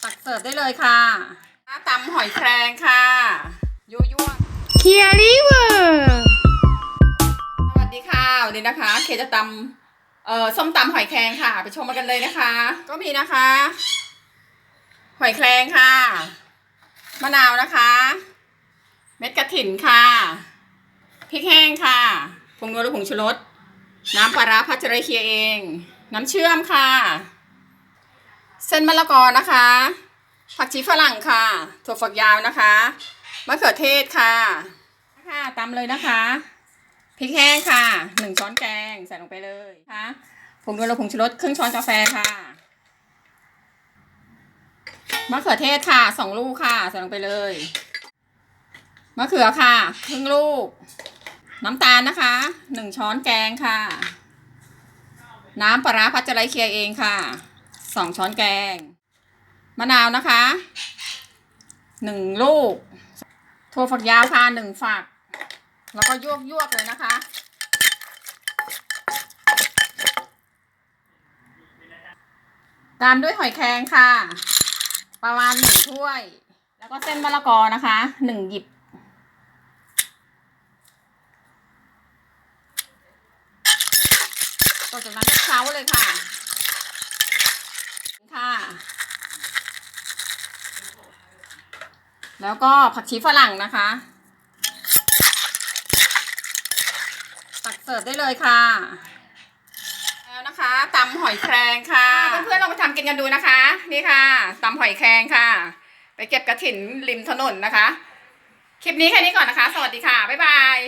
เสิร์ฟได้เลยค่ะตำหอยแครงค่ะยั่วยั่วเคียริเวอร์สวัสดีค่ะวันนี้นะคะ เคจะตำเอ่อส้มตำหอยแครงค่ะ ไปชมมากันเลยนะคะ ก็มีนะคะ หอยแครงค่ะมะนาวนะคะ เม็ดกระถิ่นค่ะพริกแห้งค่ะผงนัวหรือผงชูรสน้ำปลาร้าพัชรเคียเอง น้ำเชื่อมค่ะ เส้นมะละกอนะคะ ผักชีฝรั่งค่ะ ถั่วฝักยาวนะคะ มะเขือเทศค่ะ ค่ะตำเลยนะคะ พริกแห้งค่ะ หนึ่งช้อนแกงใส่ลงไปเลยค่ะ ผงนัวและผงชูรสครึ่งช้อนกาแฟค่ะ มะเขือเทศค่ะสองลูกค่ะใส่ลงไปเลย มะเขือค่ะครึ่งลูก น้ำตาลนะคะ หนึ่งช้อนแกงค่ะ น้ำปลาร้าพัชไรเคียเองค่ะ สองช้อนแกง มะนาวนะคะหนึ่งลูกถั่วฝักยาวค่ะหนึ่งฝัก แล้วก็ยวกยวกๆเลยนะคะ ตามด้วยหอยแครงค่ะ ประมาณหนึ่งถ้วย แล้วก็เส้นมะละกอนะคะหนึ่งหยิบต่อจากนั้นก็เคล้าเลยค่ะ แล้วก็ผักชีฝรั่งนะคะ ตักเสิร์ฟได้เลยค่ะ แล้วนะคะตำหอยแครงค่ะ เพื่อนๆลองไปทำกินกันดูนะคะ นี่ค่ะตำหอยแครงค่ะ ไปเก็บกระถิ่นริมถนนนะคะ คลิปนี้แค่นี้ก่อนนะคะ สวัสดีค่ะ บ๊ายบาย